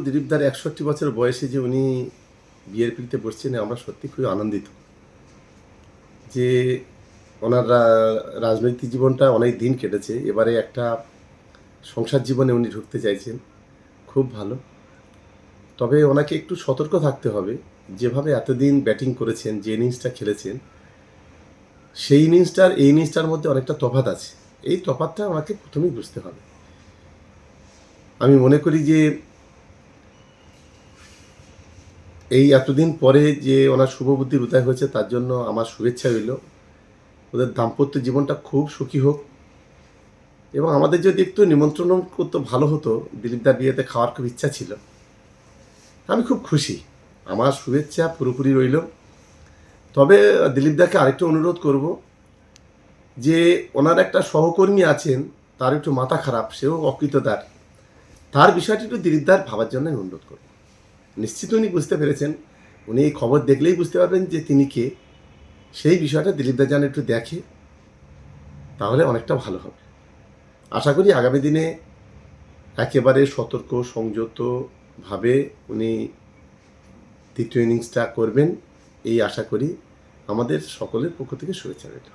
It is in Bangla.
দিলীপদার একষট্টি বছর বয়সে যে উনি বিয়ের পিড়িতে বসছেন, আমরা সত্যি খুবই আনন্দিত যে ওনার রাজনৈতিক জীবনটা অনেক দিন কেটেছে। এবারে একটা সংসার জীবনে উনি ঢুকতে চাইছেন, খুব ভালো। তবে ওনাকে একটু সতর্ক থাকতে হবে। যেভাবে এতদিন ব্যাটিং করেছেন, যে ইনিংসটা খেলেছেন, সেই ইনিংসটার, এই ইনিংসটার মধ্যে অনেকটা তফাত আছে। এই তফাৎটা ওনাকে প্রথমেই বুঝতে হবে। আমি মনে করি যে এই এতদিন পরে যে ওনার শুভবুদ্ধির উদয় হয়েছে, তার জন্য আমার শুভেচ্ছা রইল। ওদের দাম্পত্য জীবনটা খুব সুখী হোক। এবং আমাদের যদি একটু নিমন্ত্রণ করতো ভালো হতো, দিলীপদার বিয়েতে খাওয়ার খুব ইচ্ছা ছিল। আমি খুব খুশি। আমার শুভেচ্ছা পুরোপুরি রইল। তবে দিলীপদাকে আরেকটু অনুরোধ করব যে, ওনার একটা সহকর্মী আছেন, তার একটু মাথা খারাপ, সেও অকৃতদার। তার বিষয়টি একটু দিলীপদার ভাবার জন্য অনুরোধ করব। নিশ্চিত উনি বুঝতে পেরেছেন। উনি এই খবর দেখলেই বুঝতে পারবেন যে তিনি কে। সেই বিষয়টা দিলীপদা যেন একটু দেখে, তাহলে অনেকটা ভালো হবে। আশা করি আগামী দিনে একেবারে সতর্ক, সংযতভাবে উনি দ্বিতীয় ইনিংসটা করবেন, এই আশা করি আমাদের সকলের পক্ষ থেকে শুভেচ্ছা রইল।